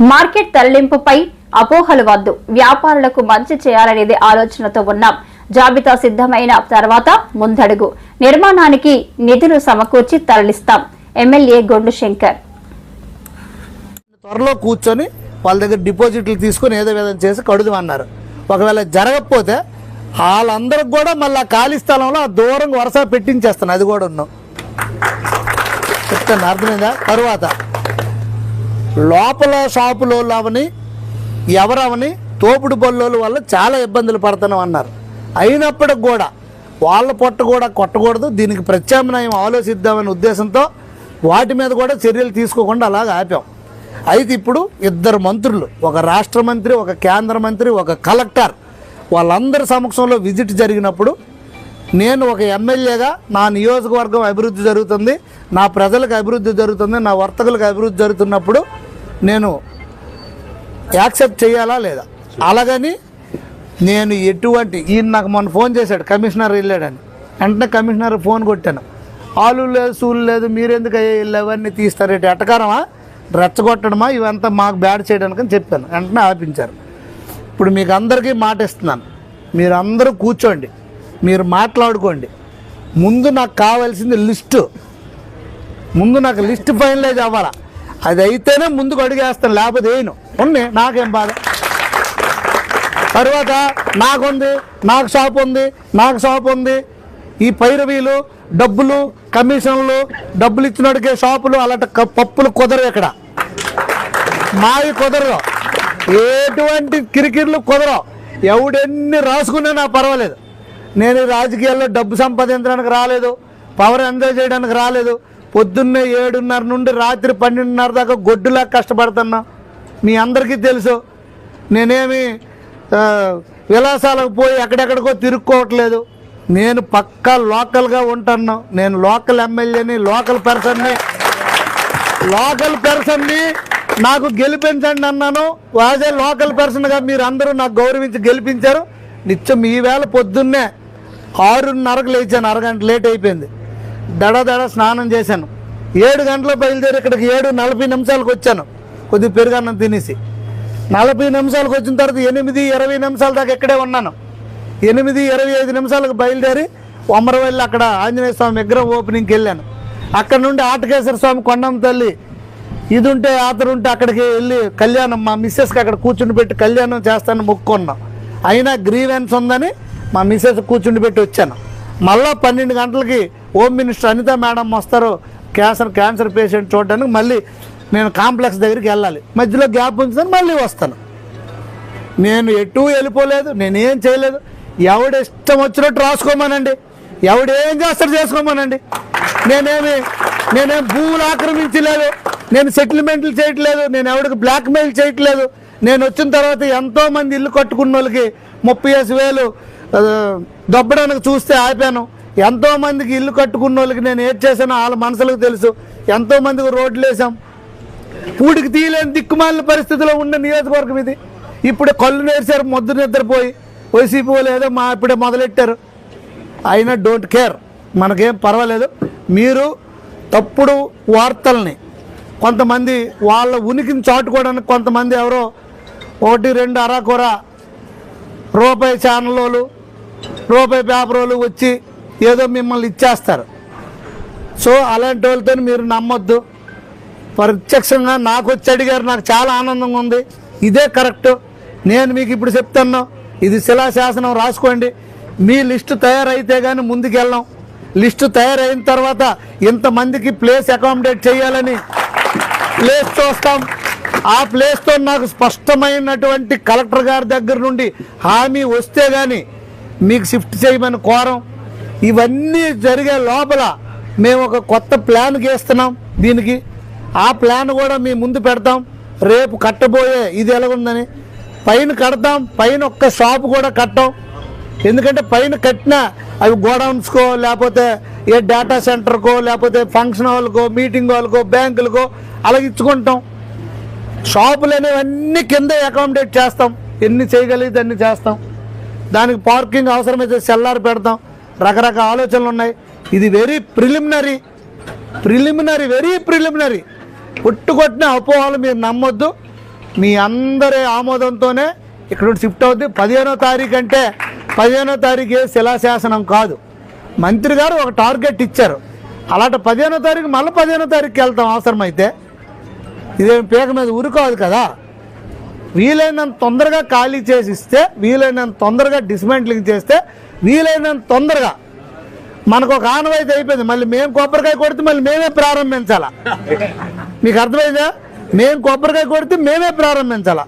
Market తరలింపుపై అపోహలు వద్దు. వ్యాపారులకు మంచి చేయాలనేది ఆలోచనతో ఉన్నాం. జాబితా సిద్ధమైన తర్వాత ముందడుగు. నిర్మాణానికి నిధులు సమకూర్చి తరలిస్తాం. ఎమ్మెల్యే గొండు శంకర్. త్వరలో కూర్చొని వాళ్ళ దగ్గర డిపాజిట్లు తీసుకొని ఏదో విధంగా చేసి కడుదామన్నారు. ఒకవేళ జరగకపోతే వాళ్ళందరికి కూడా మళ్ళీ ఖాళీ స్థలంలో ఆ దూరం వరుస పెట్టించేస్తాను. అది కూడా ఉన్నాం. చెప్తాను. అర్థమైందా? తరువాత. లోపల షాపులో అవని ఎవరవని తోపుడు బొల్లోల వల్ల చాలా ఇబ్బందులు పడుతున్నాం అన్నారు. అయినప్పటికి కూడా వాళ్ళ పొట్ట కూడా కొట్టకూడదు దీనికి ప్రత్యామ్నాయం ఆలోచిద్దామనే ఉద్దేశంతో వాటి మీద కూడా చర్యలు తీసుకోకుండా అలాగ ఆపాం. అయితే ఇప్పుడు ఇద్దరు మంత్రులు ఒక రాష్ట్ర మంత్రి ఒక కేంద్ర మంత్రి ఒక కలెక్టర్ వాళ్ళందరి సమక్షంలో విజిట్ జరిగినప్పుడు నేను ఒక ఎమ్మెల్యేగా నా నియోజకవర్గం అభివృద్ధి జరుగుతుంది నా ప్రజలకు అభివృద్ధి జరుగుతుంది నా వర్తకులకు అభివృద్ధి జరుగుతున్నప్పుడు నేను యాక్సెప్ట్ చేయాలా లేదా? అలాగని నేను ఎటువంటి ఈయన నాకు మొన్న ఫోన్ చేశాడు కమిషనర్ వెళ్ళాడని. వెంటనే కమిషనర్ ఫోన్ కొట్టాను. ఆలు లేదు సూలు లేదు మీరెందుకు అయ్యా వీళ్ళు అవన్నీ తీస్తారేంటి ఎట్టకారమా రెచ్చగొట్టడమా? ఇవంతా మాకు బ్యాడ్ చేయడానికి అని చెప్పాను. వెంటనే ఆపించారు. ఇప్పుడు మీకు అందరికీ మాట ఇస్తున్నాను. మీరు అందరూ కూర్చోండి. మీరు మాట్లాడుకోండి. ముందు నాకు కావాల్సింది లిస్టు. ముందు నాకు లిస్ట్ ఫైనలైజ్ అవ్వాలా? అది అయితేనే ముందుకు అడిగేస్తాను లేకపోతే వేయను ఉంది నాకేం బాధ. తర్వాత నాకుంది నాకు షాప్ ఉంది నాకు షాప్ ఉంది. ఈ పైరవీలు డబ్బులు కమిషన్లు డబ్బులు ఇచ్చినోడికే షాపులు అలాంటి పప్పులు కుదరవు ఇక్కడ. మావి కుదరవు. ఎటువంటి కిరికిర్లు కుదరవు. ఎవడెన్ని రాసుకున్నా నాకు పర్వాలేదు. నేను రాజకీయాల్లో డబ్బు సంపాదించడానికి రాలేదు పవర్ ఎంజాయ్ చేయడానికి రాలేదు పొద్దున్నే ఏడున్నర నుండి రాత్రి పన్నెండున్నర దాకా గొడ్డులా కష్టపడుతున్నా. మీ అందరికీ తెలుసు. నేనేమి విలాసాలకు పోయి ఎక్కడెక్కడికో తిరుక్కోవట్లేదు. నేను పక్కా లోకల్గా ఉంటాను. నేను లోకల్ ఎమ్మెల్యేని లోకల్ పర్సన్ని లోకల్ పర్సన్ని నాకు గెలిపించండి అన్నాను. యాజ్ ఏ లోకల్ పర్సన్గా మీరు అందరూ నాకు గౌరవించి గెలిపించారు. నిత్యం ఈవేళ వేళ పొద్దున్నే ఆరున్నరకు లేచాను. అరగంట లేట్ అయిపోయింది. దడ దడ స్నానం చేశాను. ఏడు గంటల బయలుదేరి ఇక్కడికి ఏడు నలభై నిమిషాలకు వచ్చాను. కొద్దిగా పెరుగన్నం తినేసి. నలభై నిమిషాలకు వచ్చిన తర్వాత ఎనిమిది ఇరవై నిమిషాల దాకా ఇక్కడే ఉన్నాను. ఎనిమిది ఇరవై ఐదు నిమిషాలకు బయలుదేరి ఒమ్మరవల్లి అక్కడ ఆంజనేయ స్వామి విగ్రహం ఓపెనింగ్కి వెళ్ళాను. అక్కడ నుండి ఆటకేశ్వర స్వామి కొండమ్మ తల్లి ఇది ఉంటే ఆతరు ఉంటే అక్కడికి వెళ్ళి కళ్యాణం మా మిస్సెస్కి అక్కడ కూర్చుని పెట్టి కళ్యాణం చేస్తాను మొక్కున్నాం అయినా గ్రీవెన్స్ ఉందని మా మిస్సెస్ కూర్చుని పెట్టి వచ్చాను. మళ్ళా పన్నెండు గంటలకి హోమ్ మినిస్టర్ అనిత మేడం వస్తారు క్యాన్సర్ క్యాన్సర్ పేషెంట్ చూడడానికి మళ్ళీ నేను కాంప్లెక్స్ దగ్గరికి వెళ్ళాలి. మధ్యలో గ్యాప్ ఉంచుతాను మళ్ళీ వస్తాను. నేను ఎటు వెళ్ళిపోలేదు నేనేం చేయలేదు. ఎవడు ఇష్టం వచ్చినట్టు రాసుకోమనండి. ఎవడేం ఏం చేస్తాడు చేసుకోమనండి. నేనేమి నేనేం భూములు ఆక్రమించలేదు నేను సెటిల్మెంట్లు చేయట్లేదు నేను ఎవరికి బ్లాక్మెయిల్ చేయట్లేదు. నేను వచ్చిన తర్వాత ఎంతోమంది ఇల్లు కట్టుకున్న వాళ్ళకి ముప్పై వేలు దొబ్బడానికి చూస్తే ఆపాను. ఎంతో మందికి ఇల్లు కట్టుకున్న వాళ్ళకి నేను ఏం చేశానో వాళ్ళ మనసులకు తెలుసు. ఎంతో మందికి రోడ్లు వేసాం పూడికి తీయలేని దిక్కుమాలిన పరిస్థితిలో ఉన్న నియోజకవర్గం ఇది. ఇప్పుడు కళ్ళు నేర్చారు మొద్దు నిద్రపోయి. వైసీపీ వాళ్ళు ఏదో మా ఇప్పుడే మొదలెట్టారు. అయినా డోంట్ కేర్. మనకేం పర్వాలేదు. మీరు తప్పుడు వార్తల్ని కొంతమంది వాళ్ళ ఉనికిని చాటుకోవడానికి కొంతమంది ఎవరో ఒకటి రెండు అరాకొర రూపాయి ఛానల్ వాళ్ళు రూపాయి పేపర్ వాళ్ళు వచ్చి ఏదో మిమ్మల్ని ఇచ్చేస్తారు. సో అలాంటి వాళ్ళతో మీరు నమ్మొద్దు. ప్రత్యక్షంగా నాకు వచ్చి అడిగారు నాకు చాలా ఆనందంగా ఉంది. ఇదే కరెక్ట్ నేను మీకు ఇప్పుడు చెప్తాను ఇది శిలాశాసనం రాసుకోండి. మీ లిస్టు తయారైతే కానీ ముందుకెళ్ళాం. లిస్టు తయారైన తర్వాత ఇంతమందికి ప్లేస్ అకామిడేట్ చేయాలని ప్లేస్ చూస్తాం. ఆ ప్లేస్తో నాకు స్పష్టమైనటువంటి కలెక్టర్ గారి దగ్గర నుండి హామీ వస్తే కానీ మీకు షిఫ్ట్ చేయమని కోరం. ఇవన్నీ జరిగే లోపల మేము ఒక కొత్త ప్లాన్ గీస్తున్నాం దీనికి. ఆ ప్లాన్ కూడా మీ ముందు పెడతాం. రేపు కట్టబోయే ఇది ఎలాగుందని. పైన కడతాం పైన ఒక్క షాప్ కూడా కట్టాం. ఎందుకంటే పైన కట్టినా అవి గోడౌన్స్కో లేకపోతే ఏ డేటా సెంటర్కో లేకపోతే ఫంక్షన్ హాల్కో మీటింగ్ హాల్కో బ్యాంకులకో అలా ఇచ్చుకుంటాం. షాపులు అనేవి కింద అకామిడేట్ చేస్తాం. ఎన్ని చేయగలిగితే అన్ని చేస్తాం. దానికి పార్కింగ్ అవసరమైతే సెల్లార్ పెడతాం. రకరకాల ఆలోచనలు ఉన్నాయి. ఇది very preliminary preliminary very preliminary పుట్టుకొట్టిన అపోహలు మీరు నమ్మొద్దు. మీ అందరి ఆమోదంతోనే ఇక్కడ నుండి షిఫ్ట్ అవుద్ది. పదిహేనో తారీఖు అంటే పదిహేనో తారీఖు ఏ శిలాశాసనం కాదు. మంత్రి గారు ఒక టార్గెట్ ఇచ్చారు. అలాంటి పదిహేనో తారీఖు మళ్ళీ పదిహేనో తారీఖుకి వెళ్తాం అవసరమైతే. ఇదేం పేక మీద ఊరుకోదు కదా వీలైనంత తొందరగా ఖాళీ చేసి ఇస్తే వీలైనంత తొందరగా డిస్మెంట్లింగ్ చేస్తే వీలైనంత తొందరగా మనకు ఒక ఆనవాయితీ అయిపోయింది. మళ్ళీ మేము కొబ్బరికాయ కొడితే మళ్ళీ మేమే ప్రారంభించాలా? మీకు అర్థమైందా? మేము కొబ్బరికాయ కొడితే మేమే ప్రారంభించాలా?